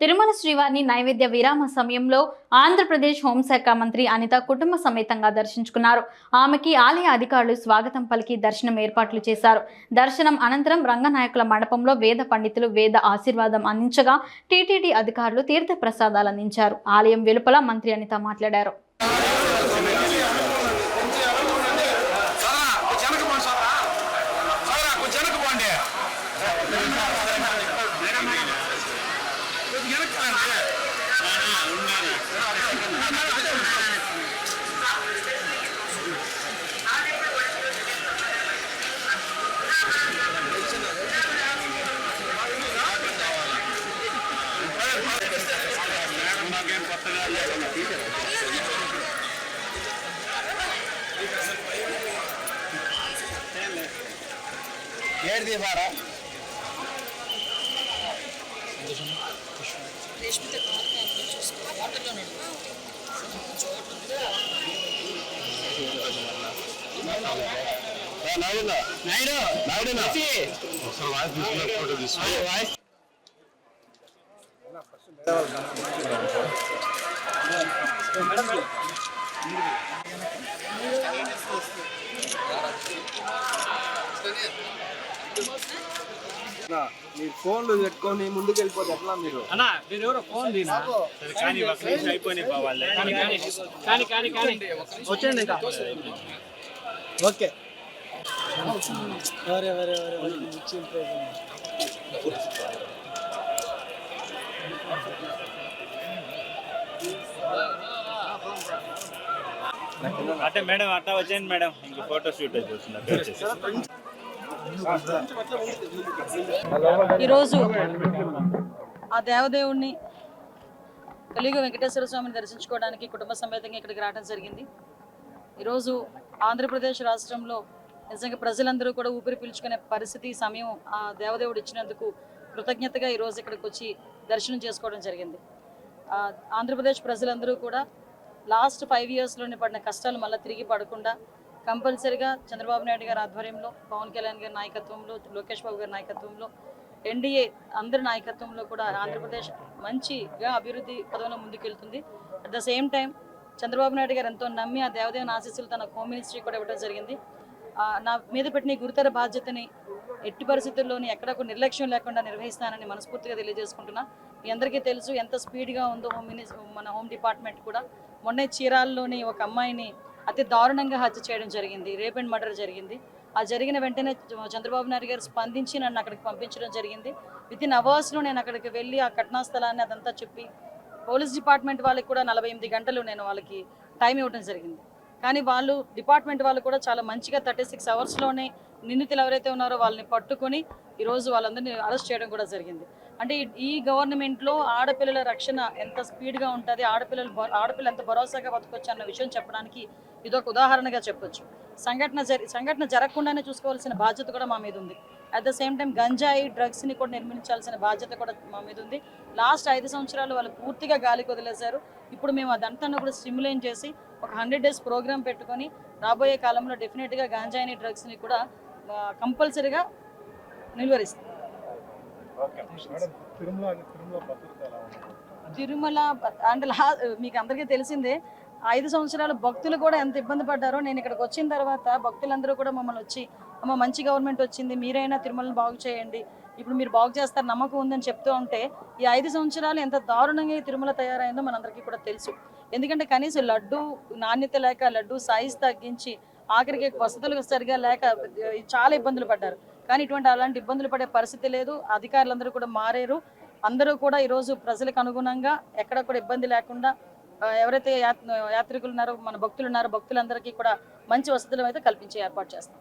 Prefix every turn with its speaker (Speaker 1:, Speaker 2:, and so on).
Speaker 1: తిరుమల శ్రీవారిని నైవేద్య విరామ సమయంలో ఆంధ్రప్రదేశ్ హోంశాఖ మంత్రి అనిత కుటుంబ సమేతంగా దర్శించుకున్నారు. ఆమెకి ఆలయ అధికారులు స్వాగతం పలికి దర్శనం ఏర్పాట్లు చేశారు. దర్శనం అనంతరం రంగనాయకుల మండపంలో వేద పండితులు వేద ఆశీర్వాదం అందించగా టీటీడీ అధికారులు తీర్థ ప్రసాదాలు అందించారు. ఆలయం వెలుపల మంత్రి అనిత మాట్లాడారు.
Speaker 2: ஏர்தீபாரா కొద్దిగా వెనక్కి రండి. ఏడు వాటర్లో నాయుడు నాయుడు నాయుడు ఒకసారి వాయిస్
Speaker 3: మీరు ఫోన్లు పెట్టుకొని ముందుకు వెళ్ళిపోతే ఎట్లా మీరు?
Speaker 4: అన్నా మీరు ఎవరో ఫోన్ దీనా
Speaker 5: కానీ ఒక నిమిషం అయిపోయి పోవాలి
Speaker 4: కానీ కానీ కానీ కానీ కానీ వచ్చేయండి ఇంకా. ఓకే. వరే వరే వరే
Speaker 5: అంటే మేడం అట్లా వచ్చేయండి మేడం. ఇంక ఫోటో షూట్ చూస్తున్నారు
Speaker 6: ఈరోజు ఆ దేవదేవుణ్ణి కలియుగ వెంకటేశ్వర స్వామిని దర్శించుకోవడానికి కుటుంబ సమేతంగా ఇక్కడికి రావడం జరిగింది. ఈరోజు ఆంధ్రప్రదేశ్ రాష్ట్రంలో నిజంగా ప్రజలందరూ కూడా ఊపిరి పీల్చుకునే పరిస్థితి సమయం ఆ దేవదేవుడు ఇచ్చినందుకు కృతజ్ఞతగా ఈరోజు ఇక్కడికి వచ్చి దర్శనం చేసుకోవడం జరిగింది. ఆంధ్రప్రదేశ్ ప్రజలందరూ కూడా లాస్ట్ ఫైవ్ ఇయర్స్లోనే పడిన కష్టాలు మళ్ళీ తిరిగి పడకుండా కంపల్సరిగా చంద్రబాబు నాయుడు గారి ఆధ్వర్యంలో పవన్ కళ్యాణ్ గారి నాయకత్వంలో లోకేష్ బాబు గారి నాయకత్వంలో ఎన్డీఏ అందరి నాయకత్వంలో కూడా ఆంధ్రప్రదేశ్ మంచిగా అభివృద్ధి పదంలో ముందుకెళ్తుంది. At the same time Chandrababu Naidu garu ఎంతో నమ్మి ఆ దేవదేవన ఆశీస్సులు తన హోమ్ మినిస్ట్రీ కూడా ఇవ్వడం జరిగింది. నా మీద పెట్టిన గురుతర బాధ్యతని ఎట్టి పరిస్థితుల్లోని ఎక్కడ ఒక నిర్లక్ష్యం లేకుండా నిర్వహిస్తానని మనస్ఫూర్తిగా తెలియజేసుకుంటున్నా. మీ అందరికీ తెలుసు ఎంత స్పీడ్గా ఉందో హోమ్ మినిస్ మన హోమ్ డిపార్ట్మెంట్ కూడా. మొన్నే చీరాల్లోని ఒక అమ్మాయిని అతి దారుణంగా హత్య చేయడం జరిగింది. రేప్ అండ్ మర్డర్ జరిగింది. ఆ జరిగిన వెంటనే చంద్రబాబు నాయుడు గారు స్పందించి నన్ను అక్కడికి పంపించడం జరిగింది. విత్ ఇన్ అవర్స్లో నేను అక్కడికి వెళ్ళి ఆ ఘటనా స్థలాన్ని అదంతా చెప్పి పోలీస్ డిపార్ట్మెంట్ వాళ్ళకి కూడా నలభై ఎనిమిది గంటలు నేను వాళ్ళకి టైం ఇవ్వడం జరిగింది. కానీ వాళ్ళు డిపార్ట్మెంట్ వాళ్ళు కూడా చాలా మంచిగా థర్టీ సిక్స్ అవర్స్లోనే నిందితులు ఎవరైతే ఉన్నారో వాళ్ళని పట్టుకొని ఈరోజు వాళ్ళందరినీ అరెస్ట్ చేయడం కూడా జరిగింది. అంటే ఈ- గవర్నమెంట్లో ఆడపిల్లల రక్షణ ఎంత స్పీడ్గా ఉంటుంది ఆడపిల్లలు ఆడపిల్లలు ఆడపిల్ల ఎంత భరోసాగా బతకొచ్చు అన్న విషయం చెప్పడానికి ఇదొక ఉదాహరణగా చెప్పొచ్చు. సంఘటన జరి సంఘటన జరగకుండానే చూసుకోవాల్సిన బాధ్యత కూడా మా మీద ఉంది. అట్ ద సేమ్ టైం గంజాయి డ్రగ్స్ని కూడా నిర్మించాల్సిన బాధ్యత కూడా మా మీద ఉంది. లాస్ట్ ఐదు సంవత్సరాలు వాళ్ళు పూర్తిగా గాలికి వదిలేశారు ఇప్పుడు మేము అదంతా కూడా స్టిమ్యులేట్ చేసి ఒక హండ్రెడ్ డేస్ ప్రోగ్రామ్ పెట్టుకొని రాబోయే కాలంలో డెఫినెట్గా గాంజాయిని డ్రగ్స్ని కూడా కంపల్సరీగా నిలువరిస్తాం. తిరుమల అంటే మీకు అందరికీ తెలిసిందే ఐదు సంవత్సరాలు భక్తులు కూడా ఎంత ఇబ్బంది పడ్డారో నేను ఇక్కడికి వచ్చిన తర్వాత భక్తులందరూ కూడా మమ్మల్ని వచ్చి అమ్మ మంచి గవర్నమెంట్ వచ్చింది మీరైనా తిరుమలను బాగు చేయండి. ఇప్పుడు మీరు బాగు చేస్తారు నమ్మకం ఉందని చెప్తూ ఉంటే ఈ ఐదు సంవత్సరాలు ఎంత దారుణంగా ఈ తిరుమల తయారైందో మనందరికీ కూడా తెలుసు. ఎందుకంటే కనీసం లడ్డు నాణ్యత లేక లడ్డు సైజ్ తగ్గించి ఆఖరికి వసతులు సరిగా లేక చాలా ఇబ్బందులు పడ్డారు. కానీ ఇటువంటి అలాంటి ఇబ్బందులు పడే పరిస్థితి లేదు. అధికారులందరూ కూడా మారేరు. అందరూ కూడా ఈరోజు ప్రజలకు అనుగుణంగా ఎక్కడ కూడా ఇబ్బంది లేకుండా ఎవరైతే యాత్రికులు ఉన్నారో మన భక్తులు ఉన్నారో భక్తులందరికీ కూడా మంచి వసతులు అయితే కల్పించే ఏర్పాటు చేస్తాం.